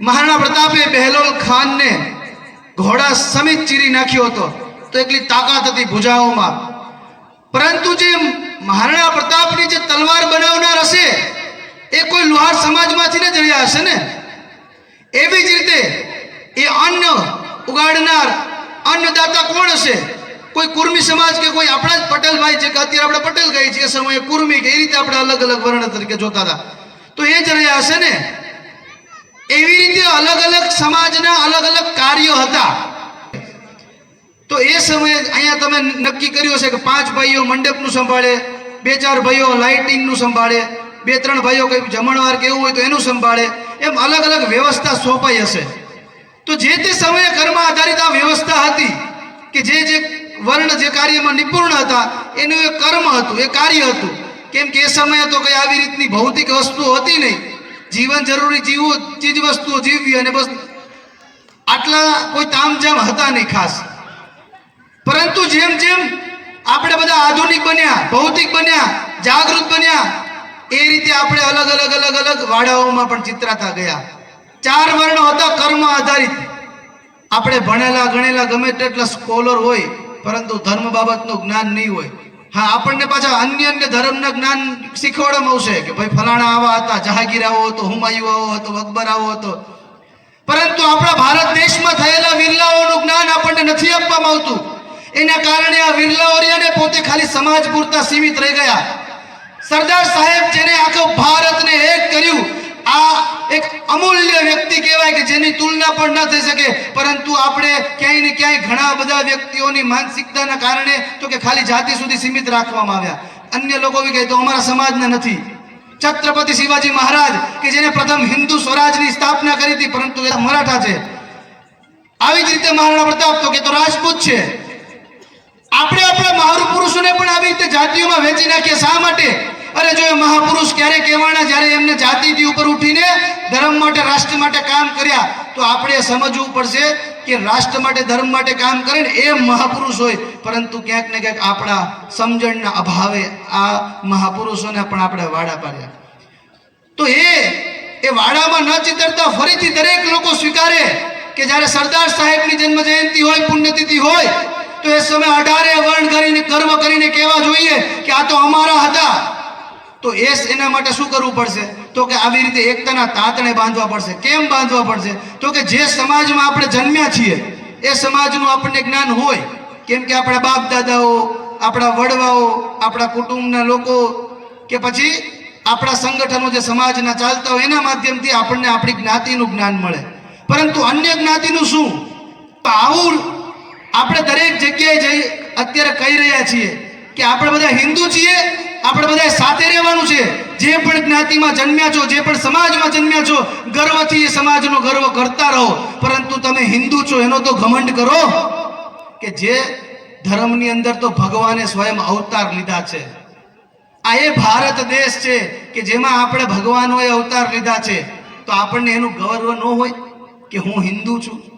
મહારાણા પ્રતાપે બહેલોલ ખાનને ઘોડા સમિત ચીરી નાખ્યો હતો. તો એટલી તાકાત હતી ભુજાઓમાં. પરંતુ જે મહારાણા પ્રતાપની જે તલવાર બનાવનાર હશે, એ કોઈ લુહાર સમાજમાંથી ને જ રહ્યા હશે ને? એવી જ રીતે એ અન્ન ઉગાડનાર અન્નદાતા કોણ હશે? કોઈ કુર્મી સમાજ કે કોઈ આપણા જ પટેલભાઈ છે કે અત્યારે આપણે પટેલ કહીએ છીએ સમયે કુર્મી કે એ રીતે આપણે અલગ અલગ વર્ણ તરીકે જોતા હતા. તો એ જ રહ્યા હશે ને? એવી રીતે અલગ અલગ સમાજના અલગ અલગ કાર્યો હતા. તો એ સમયે અહીંયા તમે નક્કી કર્યું હશે કે પાંચ ભાઈઓ મંડપનું સંભાળે, બે ચાર ભાઈઓ લાઇટિંગનું સંભાળે, બે ત્રણ ભાઈઓ કંઈક જમણવાર કેવું હોય તો એનું સંભાળે, એમ અલગ અલગ વ્યવસ્થા સોંપાઈ હશે. તો જે તે સમયે કર્મ આધારિત આ વ્યવસ્થા હતી કે જે જે વર્ણ જે કાર્યમાં નિપુણ હતા, એનું એ કર્મ હતું, એ કાર્ય હતું. કેમ કે એ સમયે તો કંઈ આવી રીતની ભૌતિક વસ્તુઓ હતી નહીં. જીવન જરૂરી જીવવું ચીજ વસ્તુઓ જીવવી અને બસ આટલા કોઈ તામઝામ હતા નહીં ખાસ. પરંતુ જેમ જેમ આપણે બધા આધુનિક બન્યા, ભૌતિક બન્યા, જાગૃત બન્યા, એ રીતે આપણે અલગ અલગ અલગ અલગ વાડાઓમાં પણ ચિત્રાતા ગયા. ચાર વર્ણો હતા કર્મ આધારિત. આપણે ભણેલા, ગણેલા ગમે તેટલા સ્કોલર હોય, પરંતુ ધર્મ બાબતનું જ્ઞાન નહીં હોય. હા, આપણને પાછા અન્ય અન્ય ધર્મના જ્ઞાન શીખવાડવામાં આવશે કે ભાઈ ફલાણા આવા હતા જહાંગીર આવો હતો હુમાયુ આવો હતો અકબર આવો હતો. પરંતુ આપણા ભારત દેશમાં થયેલા વિરલાઓનું જ્ઞાન આપણને નથી આપવામાં આવતું. એના કારણે આ વિરલાઓરિયાને પોતે ખાલી સમાજ પૂરતા સીમિત રહી ગયા. સરદાર સાહેબ જેને આખો ભારતને એક કર્યું આ એક અમૂલ્ય વ્યક્તિ કહેવાય કે જેની તુલના પણ ન થઈ શકે. પરંતુ આપણે ક્યાંય ને ક્યાંય ઘણા બધા વ્યક્તિઓની માનસિકતાના કારણે તો કે ખાલી જાતિ સુધી સીમિત રાખવામાં આવ્યા. અન્ય લોકો બી કહે તો અમારા સમાજના નથી. છત્રપતિ શિવાજી મહારાજ કે જેને પ્રથમ હિન્દુ સ્વરાજની સ્થાપના કરી હતી, પરંતુ એ મરાઠા છે. આવી જ રીતે મહારાણા પ્રતાપ તો કે તો રાજપૂત છે. આપણે આપણા આવી રીતે જાતિઓમાં વેચી નાખીએ શા માટે? અરે જો એ મહાપુરુષ ક્યારે કહેવાના? જ્યારે એમને જાતિથી ઉપર ઉઠીને ધર્મ માટે, રાષ્ટ્ર માટે કામ કર્યા, તો આપણે સમજવું પડશે કે રાષ્ટ્ર માટે, ધર્મ માટે કામ કરે ને એ મહાપુરુષ હોય. પરંતુ ક્યાંક ને ક્યાંક આપણા સમજણના અભાવે આ મહાપુરુષોને પણ આપણે વાડા પાડ્યા. તો એ એ વાડામાં ન ચિતરતા ફરીથી દરેક લોકો સ્વીકારે કે જ્યારે સરદાર સાહેબની જન્મ જયંતિ હોય, પુણ્યતિથિ હોય તો એ સમય અઢારે વર્ણ કરીને, કર્મ કરીને કહેવા જોઈએ કે આ તો અમારા હતા. તો એ એના માટે શું કરવું પડશે? તો કે આવી રીતે એકતાના તાતણે બાંધવા પડશે. કેમ બાંધવા પડશે? તો કે જે સમાજમાં આપણે જન્મ્યા છીએ, એ સમાજનું આપણને જ્ઞાન હોય. કેમ કે આપણા બાપ દાદાઓ આપણા વડવાઓ, આપણા કુટુંબના લોકો, કે પછી આપણા સંગઠનો જે સમાજના ચાલતા હોય, એના માધ્યમથી આપણને આપણી જ્ઞાતિનું જ્ઞાન મળે. પરંતુ અન્ય જ્ઞાતિનું શું? આવું આપણે દરેક જગ્યાએ જઈ અત્યારે કહી રહ્યા છીએ કે આપણે બધા હિન્દુ છીએ, આપણે બધા સાથે રહેવાનું છે. જે પણ જ્ઞાતિમાં જન્મ્યા છો, જે પણ સમાજમાં જન્મ્યા છો, ગર્વથી એ સમાજનો ગર્વ કરતા રહો. પરંતુ તમે હિન્દુ છો, એનો તો ઘમંડ કરો કે જે ધર્મની અંદર તો ભગવાને સ્વયં અવતાર લીધા છે. આ એ ભારત દેશ છે કે જેમાં આપણે ભગવાનોએ અવતાર લીધા છે. તો આપણને એનું ગૌરવ ન હોય કે હું હિન્દુ છું?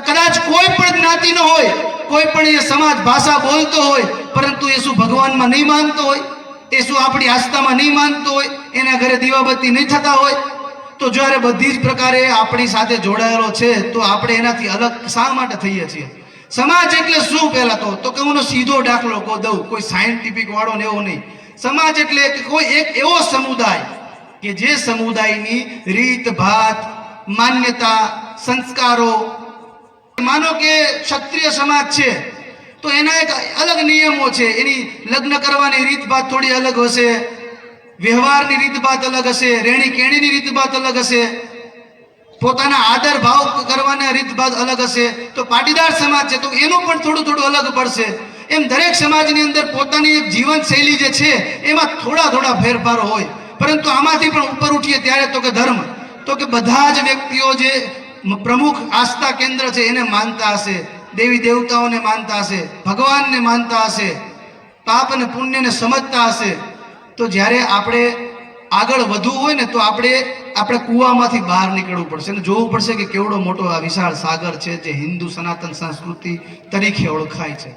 કદાચ કોઈ પણ જ્ઞાતિનો હોય, કોઈ પણ એ સમાજ, ભાષા બોલતો હોય, પરંતુ એ શું ભગવાનમાં નહીં માનતો હોય, એ શું આપણી આસ્થામાં નહીં માનતો હોય, એના ઘરે દીવાબત્તી નહીં થતા હોય, તો જ્યારે બધી જ પ્રકારે આપણી સાથે જોડાયેલો છે, તો આપણે એનાથી અલગ શા માટે થઈએ છીએ? સમાજ એટલે શું પહેલા તો? તો કે હું સીધો દાખલો કહું, દઉં, કોઈ સાયન્ટિફિક વાળો ને એવો નહીં. સમાજ એટલે કોઈ એક એવો સમુદાય કે જે સમુદાયની રીત, ભાત, માન્યતા, સંસ્કારો માનો કે ક્ષત્રિય સમાજ છે, તો એના એક અલગ નિયમો છે. એની લગ્ન કરવાની રીતભાત થોડી અલગ હશે, વ્યવહારની રીતભાત અલગ હશે રેણી કેણીની રીતભાત અલગ હશે, પોતાના આદર ભાવ કરવાના રીતભાત અલગ હશે. તો પાટીદાર સમાજ છે, તો એનું પણ થોડું થોડું અલગ પડશે. એમ દરેક સમાજની અંદર પોતાની એક જીવન શૈલી જે છે, એમાં થોડા થોડા ફેરફારો હોય. પરંતુ આમાંથી પણ ઉપર ઉઠીએ ત્યારે તો કે ધર્મ. તો કે બધા જ વ્યક્તિઓ જે પ્રમુખ આસ્થા કેન્દ્ર છે એને માનતા હશે. દેવી દેવતાઓને માનતા હશે. ભગવાનને માનતા હશે. પાપ અને પુણ્યને સમજતા હશે. તો જ્યારે આપણે આગળ વધવું હોય ને તો આપણે આપણે કૂવામાંથી બહાર નીકળવું પડશે. અને જોવું પડશે કે કેવડો મોટો આ વિશાળ સાગર છે જે હિન્દુ સનાતન સંસ્કૃતિ તરીકે ઓળખાય છે.